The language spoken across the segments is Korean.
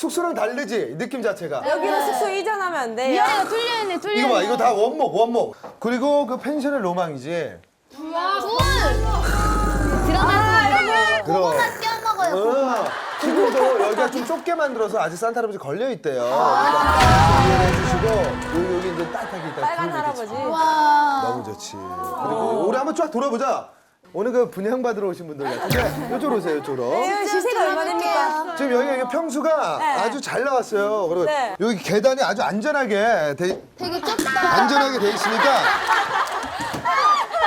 숙소랑 다르지 느낌 자체가. 여기서 숙소 이전하면 안 돼요. 미아이가 뚫려있네 뚫려있네 이거 봐 이거 다 원목 원목. 그리고 그 펜션의 로망이지. 들어가서 그럼. 끼워 먹어요 어, 지금도 여기가 좀 좁게 만들어서 아직 산타 할아버지 걸려 있대요. 그러니까 이해해 주시고 여기 여기 이제 따뜻하게 있다. 빨간 할아버지. 와 너무 좋지. 그리고 우리 한번 쫙 돌아보자. 오늘 그 분양 받으러 오신 분들 같은데 이쪽으로 오세요 이쪽으로. 네, 시세가 얼마 됩니까? 지금 여기 여기 평수가 아주 잘 나왔어요. 그리고 네. 여기 계단이 아주 안전하게 돼, 되게 좁다 안전하게 돼 있으니까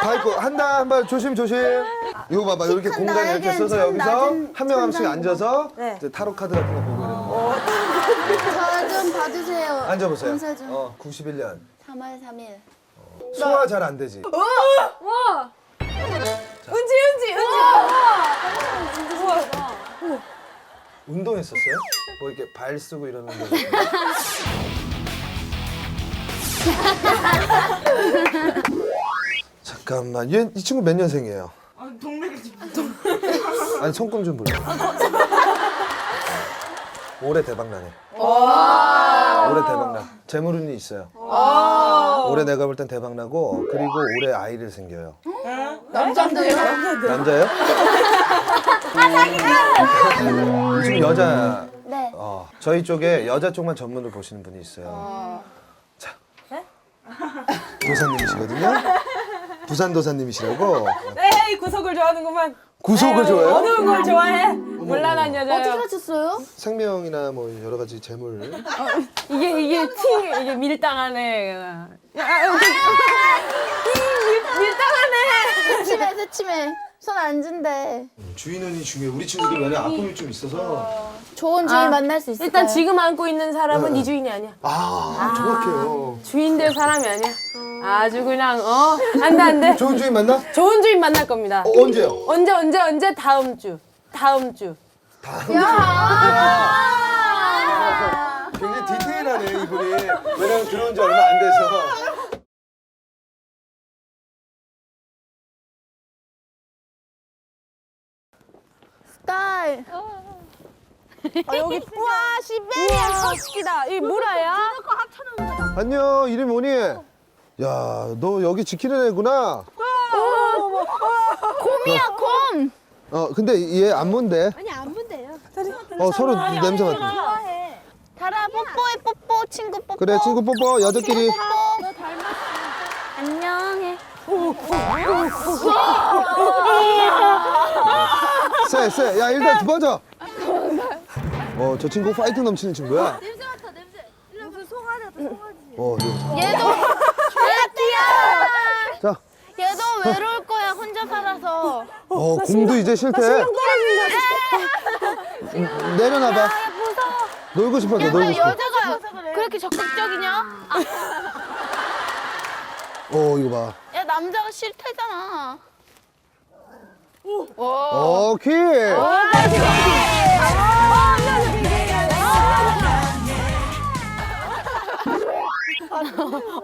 밟고 한다 한 발 조심 조심. 이거 봐봐 이렇게 큰 공간 이렇게 나에겐 써서 참 여기서 낮은 한 명 한 명씩 천장이고. 앉아서 네. 이제 타로 카드 같은 거 보고 이러는 거. 저 좀 봐주세요 앉아보세요. 검사 좀 어 91년 3월 3일 소화 잘 안 되지. 은지, 은지, 은지. 운동했었어요? 뭐 이렇게 발 쓰고 이러는 거. 잠깐만, 얘, 이 친구 몇 년생이에요? 아니 손금 좀 불러. 올해 대박 나네. 올해 대박 나. 재물운이 있어요. 올해 내가 볼 땐 대박 나고 그리고 올해 아이를 생겨요. 남자인데요? 남자예요? 이 친구 여자. 네 어, 저희 쪽에 여자 쪽만 전문을 보시는 분이 있어요. 자, 도사님이시거든요. 부산 도사님이시라고 네, 이 구석을 좋아하는구만. 구속을 좋아해요. 어두운 걸 좋아해. 물란한 여자요. 어떻게 하셨어요? 생명이나 뭐 여러 가지 재물. 이게 이게 티 이게 밀당하네. 야, 야, 여기. 이 밀, 밀당하네. 새침해 새침해 손 안 준대 주인은이 중요해. 우리 친구들 왜냐 아픔이 좀 있어서. 좋은 주인 아, 만날 수 있을까요? 일단 지금 안고 있는 사람은 네. 네 주인이 아니야. 아, 정확해요. 주인 될 사람이 아니야. 아주 그냥 어 안돼 안돼. 좋은 주인 만나? 좋은 주인 만날 겁니다. 어, 언제요? 언제 언제 언제 다음 주. 다음 주. 굉장히 디테일하네 이분이. 왜냐면 들어온 지 얼마 안 돼서. 딸 아, 여기 우와 시베리안 허스키다. 이 뭐라야? 안녕, 이름이 뭐니? 야, 너 여기 지키는 애구나. 곰이야 곰 어, 근데 얘안 뭔데? 아니 안 본대 요 어, 서로 냄새 맡아. 좋아해 달아 뽀뽀해 뽀뽀 친구 뽀뽀 그래, 친구 뽀뽀, 여자끼리. 안녕해 쎄, 쎄. 야, 일단 뒤집어져. 어, 저 친구 파이팅 넘치는 친구야. 냄새 맡아 냄새 무슨 송아지 같아 송아지 어, 이거. 얘도 얘 귀여워 자, 얘도 외로울 거야 혼자 살아서 어, 공도 이제 싫대. 음, 내려놔봐. 놀고 싶어서 놀고 싶어. 여자가 그렇게 적극적이냐? 어, 이거 봐. 야 남자가 싫대잖아 어, 키.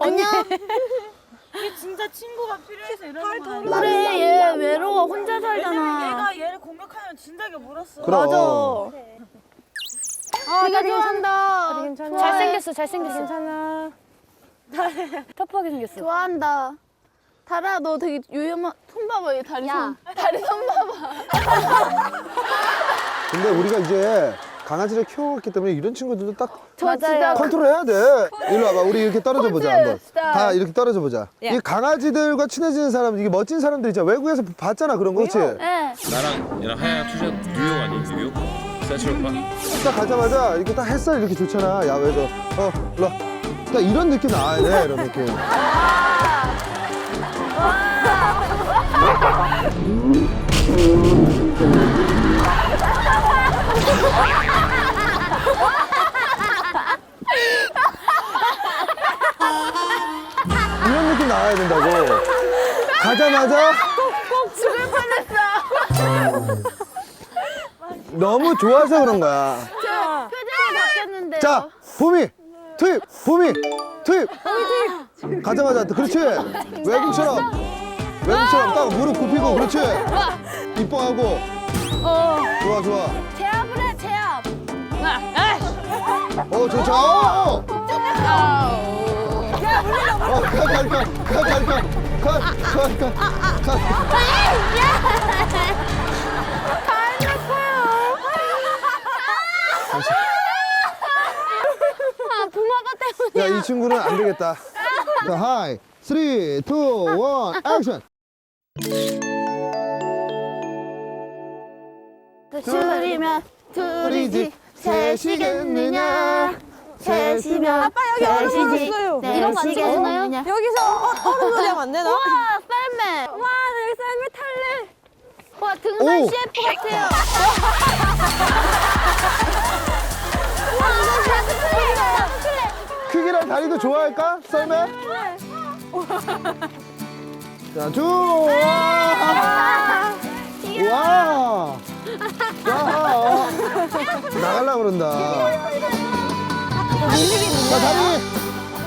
안녕 진짜 친구가 필요해서 이러는 거 아니야? 그래 얘 외로워. 혼자 살잖아. 얘가 얘를 공격하면 진작에 물었어. 그럼. 되게 좋아한다. 괜찮아. 잘생겼어 잘생겼어. 괜찮아. 터프하게 생겼어. 좋아한다. 달아 너 되게 요염한 손 봐봐 얘 다리 손. 다리 손 봐봐. 근데 우리가 이제 강아지를 키워왔기 때문에 이런 친구들도 딱 맞아요 컨트롤해야 돼. 일로 와봐. 우리 이렇게 떨어져 보자 한번. 다 이렇게 떨어져 보자. 야. 이 강아지들과 친해지는 사람, 이게 멋진 사람들 있잖아. 외국에서 봤잖아 그런 거, 그렇지? 네. 나랑 얘랑 하얀 투샷 뉴욕 아니에요 뉴욕? 센트럴파? 딱 가자마자 이렇게 딱 햇살 이렇게 좋잖아 야외에서. 어, 일로 와. 딱 이런 느낌 나와야 돼. 이런 느낌. 이런 느낌 나와야 된다고. 가자마자 꼭 죽을 뻔했어 너무 좋아서 그런 거야. 표정이 자, 봄이 투입, 봄이 투입. 가자마자 그렇지. 외국처럼 외국처럼 딱 무릎 굽히고 그렇지. 이뻐하고. 좋아 좋아. 오 좋죠. 오! 야 물린다 물린다. 컷컷컷컷컷컷컷컷 아 부모가 때문에. 야 이 친구는 안 되겠다. 자 하이 3, 2, 1 액션. 둘이면 둘이지 셋이겠느냐 셋이면 아빠 여기 얼음 왔어요 이런 거안 여기서 얼음 놀이 하면 안 되나? 우와 썰매 와 여기 썰매 탈래 와 등산 오. CF 같아요 와 이거 스플레이다 스플레이 크기랑 다리도 좋아할까? 썰매? 자, 주! 와! 와! 와! 나갈라 그런다. 자, 다리!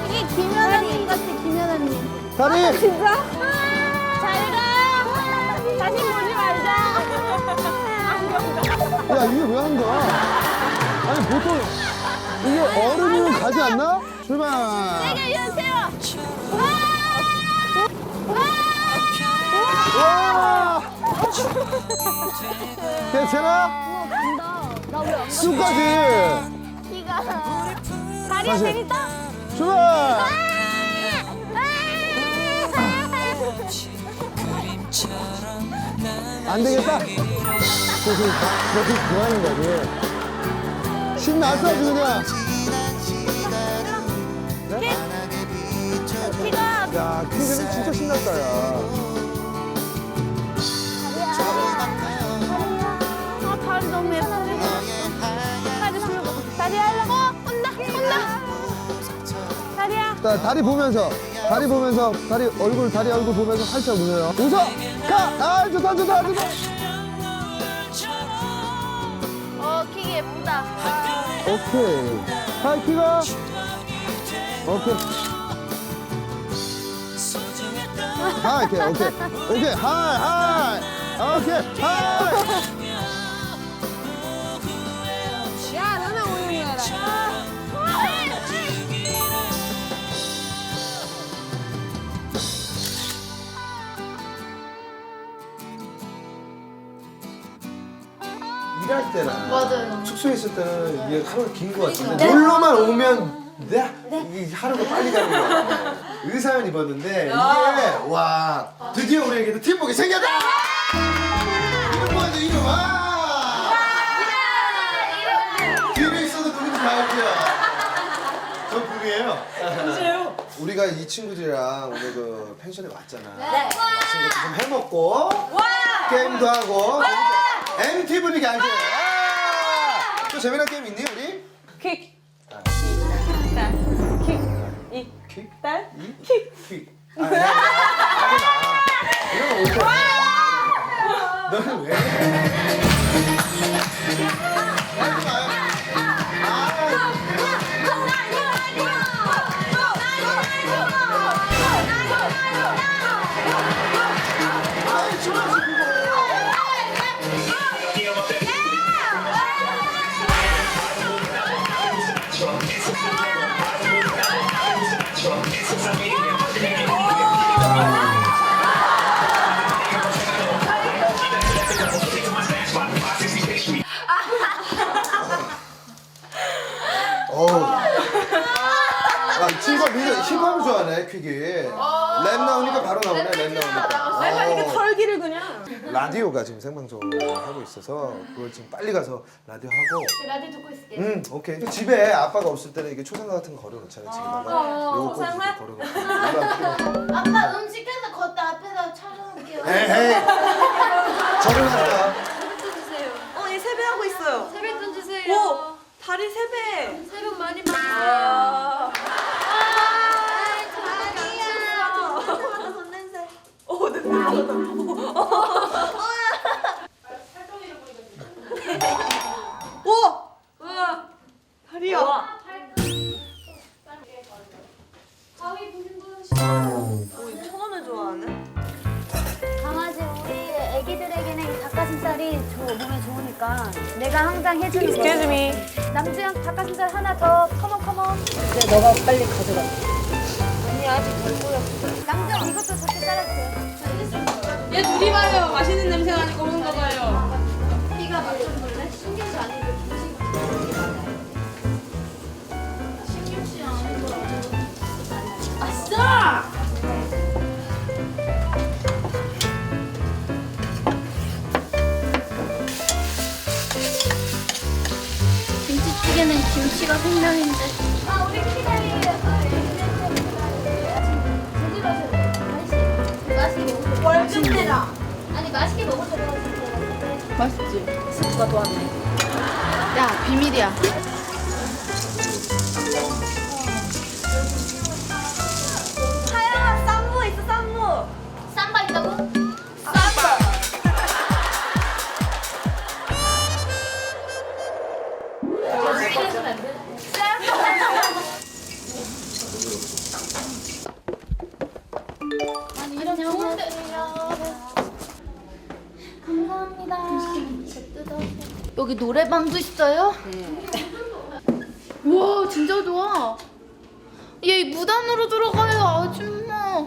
이게 김연아님 같아 김연아님 다리! 잘가 다시 보지 말자 야, 이게 왜 하는 거야? 아니, 보통 이게 어른이면 가지 않나? 출발! 세게 유세요 와! 괜찮아? 나왜안 쑥까지! 키가 다리야 다시. 재밌다 출발! 안 되겠다. 그래서 그렇게 좋아하는 거지. 신났어 아주 그냥. 키가 야, 키즈는 진짜 신났다, 야. 자, 다리 보면서, 다리 보면서, 다리 얼굴, 다리 얼굴 보면서 살짝 웃어요. 웃어! 가! 아, 좋다, 좋다, 좋다. 어 키가 예쁘다 오케이. 하이, 키가. 오케이. 하이, 오케이, 오케이. 오케이, 하이, 하이. 오케이, 하이. 일할 때나 맞아요. 숙소에 있을 때는 이게 하루가 긴 것 같은데 놀러만 오면 네? 이 하루가 빨리 가는 거 같아 의상을 입었는데 이게 와 드디어 우리에게도 팀복이 생겼다! 이름 뭐지 이름 와! 뒤에 있어도 누군지 다 알게요. 저 진짜요? 우리가 이 친구들이랑 오늘 그 펜션에 왔잖아. 맛있는 것도 좀 해먹고 게임도 하고 MT 분위기 알죠? 와! 또 재미난 게임 있니 우리? 킥. 아. 딸. 킥. 이. 킥? 딸. 이? 킥? 킥. 아, 야, 아, 이 친구가 미드 힙합을 좋아하네, 퀵이. 랩 나오니까 바로 나오네, 랩 나오니까. 어. 털기를 그냥. 라디오가 지금 생방송을 하고 있어서 그걸 지금 빨리 가서 라디오 하고 라디오 듣고 있을게 응 오케이 집에 아빠가 없을 때는 이게 초상화 같은 거 걸어놓잖아 집에다가 요거 꼭 이렇게 걸어놓고 끼워. 아빠 음식 해서 걷다 앞에다 촬영할게요 에헤이 저를 할까 어, 얘 세배하고 있어요. 세뱃돈 주세요 오! 다리 세배! 세뱃 많이 받으세요 아. 다리야 손 냄새. 오! 우와! 다리야. 오, 이 천원을 좋아하네. 강아지 우리 애기들에게는 닭가슴살 닭가슴살이 저 몸에 좋으니까 내가 항상 해주는 거. Excuse me. 남주영 닭가슴살 하나 더. 컴온 컴온. 근데 너가 빨리 가져가. 아니 아직 덜 보였어. 남주영 이것도 작게 잘라주세요. 얘 둘이 봐요. 맛있는 냄새 나니까 거 봐요. 네가 맛좀 볼래? 신김치 아니고 김치. 신김치 아니고. 아싸! 김치찌개는 김치가 생명인데. 월급 내라. 아니 맛있게 때 맛있지? 스프가 도왔네. 야 비밀이야. 노래방도 있어요? 와 진짜 좋아. 얘 무단으로 들어가요 아줌마.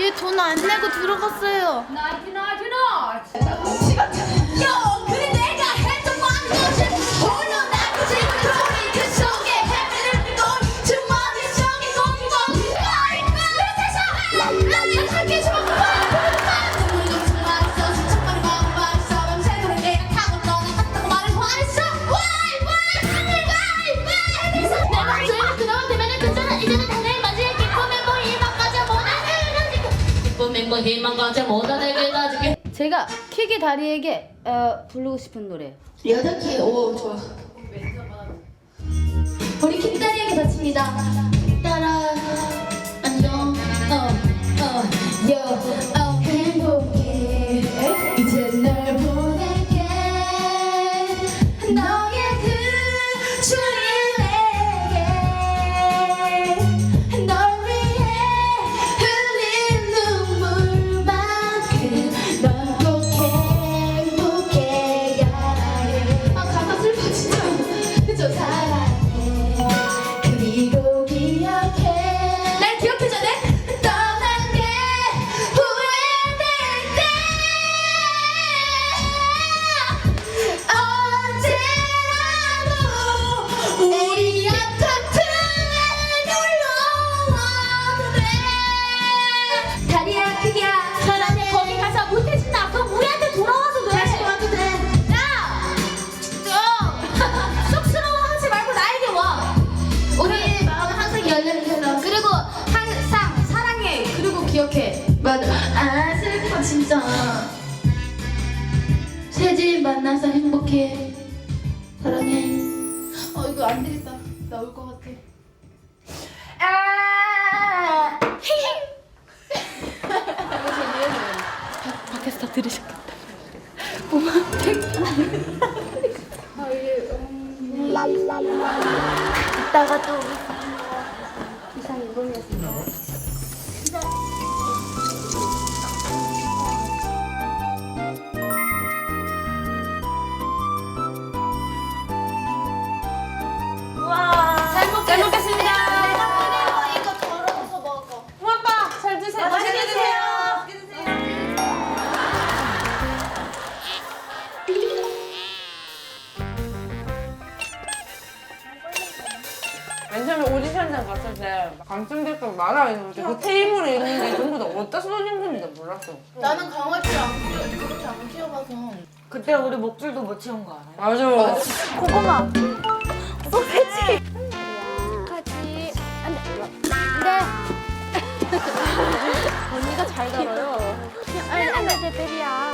얘 돈 안 내고 들어갔어요. 나이트 나이 가져 못하게 가지게. 제가 키기 다리에게 어, 부르고 싶은 노래. 여덟 개오 좋아. 우리 킴다리에게 바칩니다. 따라 안녕. 어어여 기억해. 맞아. 아 슬퍼 진짜. 새집 만나서 행복해. 사랑해. 어 이거 안 되겠다. 나 울 것 같아. 아! 밖에서 다 들으셨겠다. 이따가 또 이상 입으면서. 잘, 먹, 잘 먹겠습니다. 이거 덜어서 먹어. 고맙다. 잘 드세요. 맛있게 드세요. 맨 처음에 오디션장 갔을 때 강승됐던 만화가 있는데 그 테이블에 있는 게 전부 다 어디다 쏟아진 건지 몰랐어. 나는 강아지 안 키워, 그렇게 안 키워봐서. 그때 우리 목줄도 못 채운 거 알아요? 맞아. 고구마. 베리야.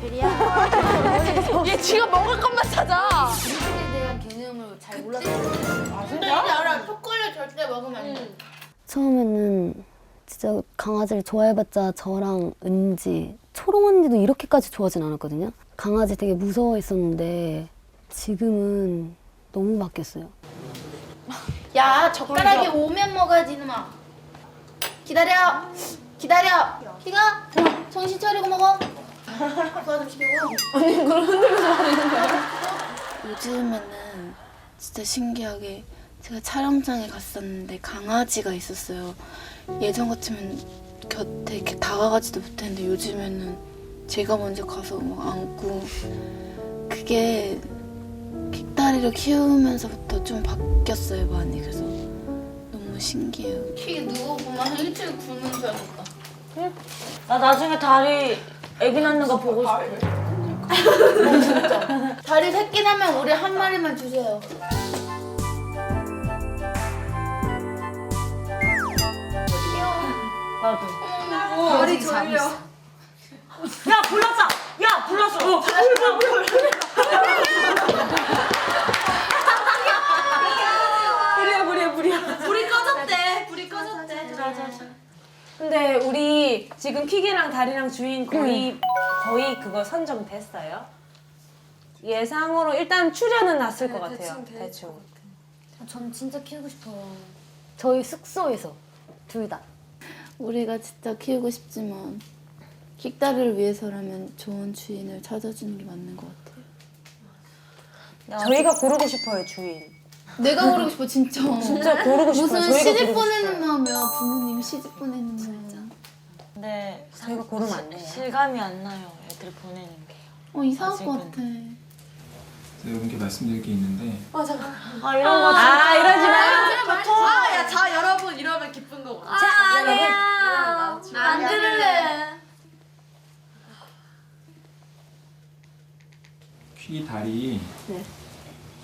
베리야. 얘 지가 먹을 것만 찾아. 음식에 대한 개념을 잘 몰랐어. 아 진짜? 알아. 초콜릿 절대 먹으면 안 돼. 처음에는 진짜 강아지를 좋아해봤자 저랑 은지, 초롱 언니도 이렇게까지 좋아하진 않았거든요. 강아지 되게 무서워했었는데 지금은 너무 바뀌었어요. 야, 젓가락이 오면 먹어야지, 이놈아. 기다려. 기다려. 키가 정신 차리고 먹어. 소화 좀 시키고. 언니 그걸 흔들면서 말하는 거야? 요즘에는 진짜 신기하게 제가 촬영장에 갔었는데 강아지가 있었어요. 예전 같으면 곁에 이렇게 다가가지도 못했는데 요즘에는 제가 먼저 가서 막 안고 그게 킥다리를 키우면서부터 좀 바뀌었어요 많이 그래서 너무 신기해요. 킥이 누워보면 한 일주일 굶는 줄 알았다. 나 나중에 다리 애기 낳는 거 보고 싶어. 다리 새끼 나면 우리 한 마리만 주세요. 나도. 다리 졸려. 야 불렀다. 야 불렀어. 불이야 불이야 불이야. 불이 꺼졌대. 불이 꺼졌대. 근데 우리 지금 킥이랑 다리랑 주인 거의 거의 그거 선정됐어요. 예상으로 일단 출연은 났을 것 같아요. 대충. 전 진짜 키우고 싶어요. 저희 숙소에서 둘 다. 우리가 진짜 키우고 싶지만 킥다리를 위해서라면 좋은 주인을 찾아주는 게 맞는 것 같아요. 저희가 고르고 싶어요 주인. 내가 고르고 싶어 진짜. 진짜 고르고 싶어요. 무슨 저희가 시집 고르고 보내는 싶어요. 마음이야. 부모님 시집 보내는 마음. 근데 저희가 고르면 안 돼요. 실감이 안 나요. 애들 보내는 게. 어 이상할 것 아직은. 같아. 제가 여러분께 말씀드릴 게 있는데 아 이런 거아 이러지 마. 아, 야, 자, 여러분 이러면 기쁜 거구나. 아 아니야. 안 들을래. 퀴 다리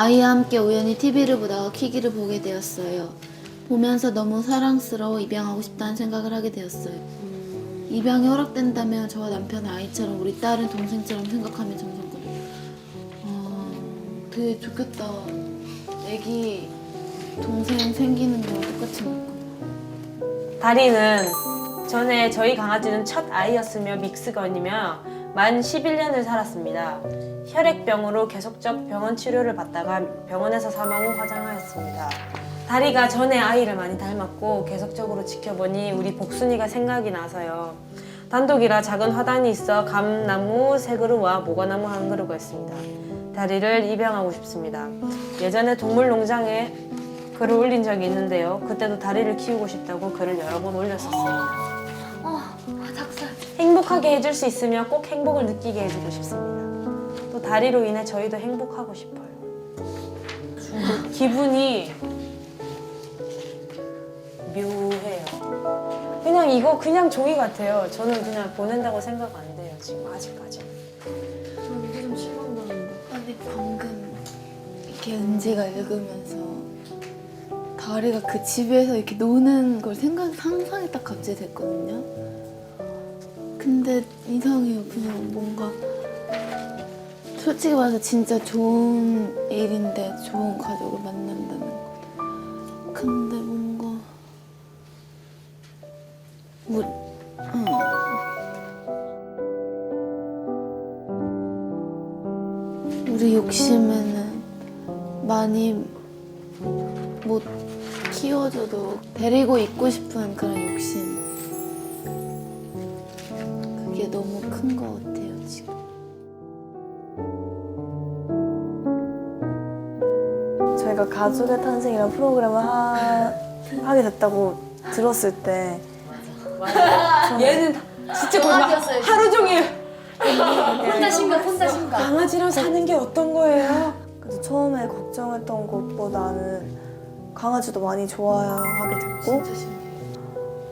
아이와 함께 우연히 TV를 보다가 퀴기를 보게 되었어요. 보면서 너무 사랑스러워 입양하고 싶다는 생각을 하게 되었어요. 입양이 허락된다면 저와 남편 아이처럼 우리 딸은 동생처럼 생각하며 정성거려요. 어, 되게 좋겠다. 애기 동생 생기는 거랑 똑같이 먹고. 다리는 전에 저희 강아지는 첫 아이였으며 믹스건이며 만 11년을 살았습니다. 혈액병으로 계속적 병원 치료를 받다가 병원에서 사망 후 화장하였습니다. 다리가 전에 아이를 많이 닮았고 계속적으로 지켜보니 우리 복순이가 생각이 나서요. 단독이라 작은 화단이 있어 감나무 세 그루와 모과나무 한 그루가 있습니다. 다리를 입양하고 싶습니다. 예전에 동물농장에 글을 올린 적이 있는데요. 그때도 다리를 키우고 싶다고 글을 여러 번 올렸었어요. 행복하게 해줄 수 있으면 꼭 행복을 느끼게 해주고 싶습니다. 또 다리로 인해 저희도 행복하고 싶어요. 기분이 묘해요. 그냥 이거 그냥 종이 같아요. 저는 그냥 보낸다고 생각 안 돼요. 지금 아직까지. 아니 방금 이렇게 은지가 읽으면서 다리가 그 집에서 이렇게 노는 걸 생각 상상이 딱 갑자기 됐거든요. 근데 이상해요. 그냥 뭔가 솔직히 말해서 진짜 좋은 일인데 좋은 가족을 만난다는 거. 근데 뭔가 우리 응. 우리 욕심에는 많이 못 키워줘도 데리고 있고 싶은 그런 욕심. 그게 너무 큰 것 같아 가족의 탄생이라는 프로그램을 하, 하게 됐다고 들었을 때 얘는 진짜 거짓말 하루 종일 혼자 심각, 혼자 심각. 강아지랑 사는 게 어떤 거예요? 그래서 처음에 걱정했던 것보다는 강아지도 많이 좋아하게 됐고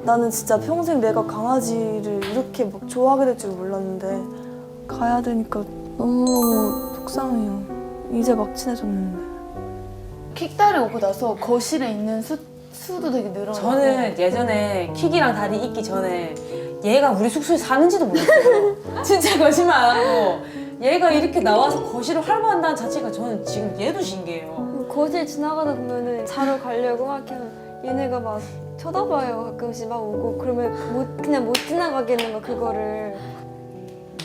나는 진짜 평생 내가 강아지를 이렇게 막 좋아하게 될 줄 몰랐는데 가야 되니까 너무너무 속상해요. 이제 막 친해졌는데. 킥다리 오고 나서 거실에 있는 수, 수도 되게 늘어나고. 저는 예전에 킥이랑 다리 있기 전에 얘가 우리 숙소에 사는지도 몰랐어요. 진짜 거짓말 안 하고. 얘가 이렇게 나와서 거실을 활보한다는 자체가 저는 지금 얘도 신기해요. 거실 지나가다 보면은 자러 가려고 막 이렇게 얘네가 막 쳐다봐요. 가끔씩 막 오고. 그러면 못 그냥 못 지나가겠는 거 그거를.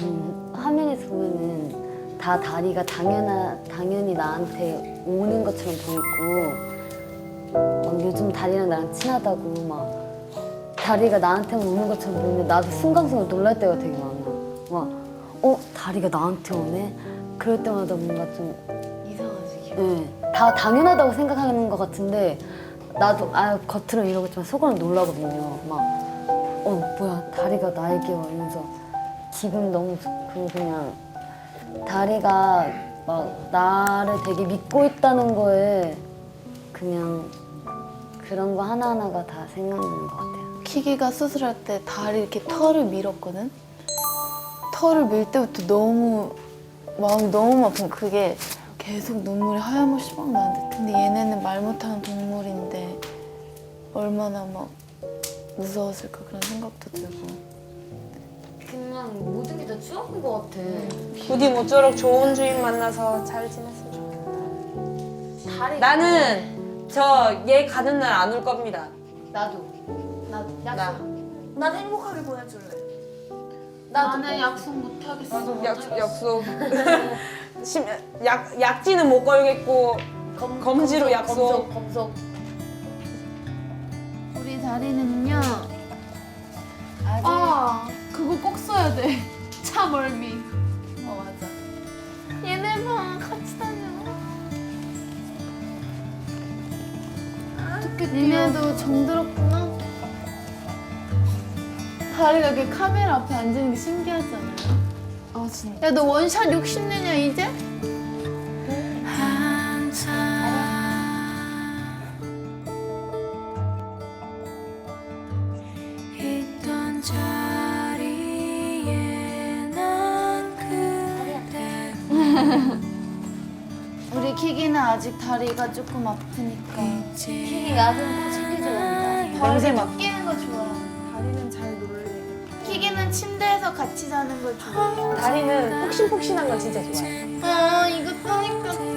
음, 화면에서 보면은 다 다리가 당연하, 당연히 나한테 오는 것처럼 보이고 막 요즘 다리랑 나랑 친하다고 막 다리가 나한테만 오는 것처럼 보이는데 나도 순간순간 놀랄 때가 되게 많아 막 어? 다리가 나한테 오네? 그럴 때마다 뭔가 좀 이상하지 네, 다 당연하다고 생각하는 것 같은데 나도 아 겉으로 이러겠지만 속으로 놀라거든요. 막 어 뭐야 다리가 나에게 와 이러면서 기분 너무 좋고 그냥 다리가 막 나를 되게 믿고 있다는 거에 그냥 그런 거 하나하나가 다 생각나는 것 같아요. 키기가 수술할 때 다리 이렇게 털을 밀었거든 털을 밀 때부터 너무 마음이 너무 아픈 그게 계속 눈물이 하염없이 막 나는데 근데 얘네는 말 못하는 동물인데 얼마나 막 무서웠을까 그런 생각도 들고 그냥 모든 게 다 추억인 것 같아. 부디 모쪼록 좋은 주인 만나서 잘 지냈으면 좋겠다. 나는 저 얘 가는 날 안 올 겁니다. 나도. 나. 난 행복하게 보내줄래 나는 약속 못 하겠어 약, 약속. 심- 약, 약지는 못 걸겠고 검지로 약속. 검속. 우리 다리는요 아직 아 그거 꼭 써야 돼. 차 멀미. 어 맞아. 얘네만 같이 다녀. 어떻게 니네도 정들었구나. 다리가 이렇게 카메라 앞에 앉는 게 신기하지 않아요? 아 진짜. 야 너 원샷 60내냐 이제? 아직 다리가 조금 아프니까 키기 나좀 꼭 챙겨줘. 냄새 맡고. 끼는 거 좋아. 다리는 잘 놀래 키기는 침대에서 같이 자는 걸 좋아해 다리는 폭신폭신한 거 진짜 좋아해. 아 이거 떠니까 싫어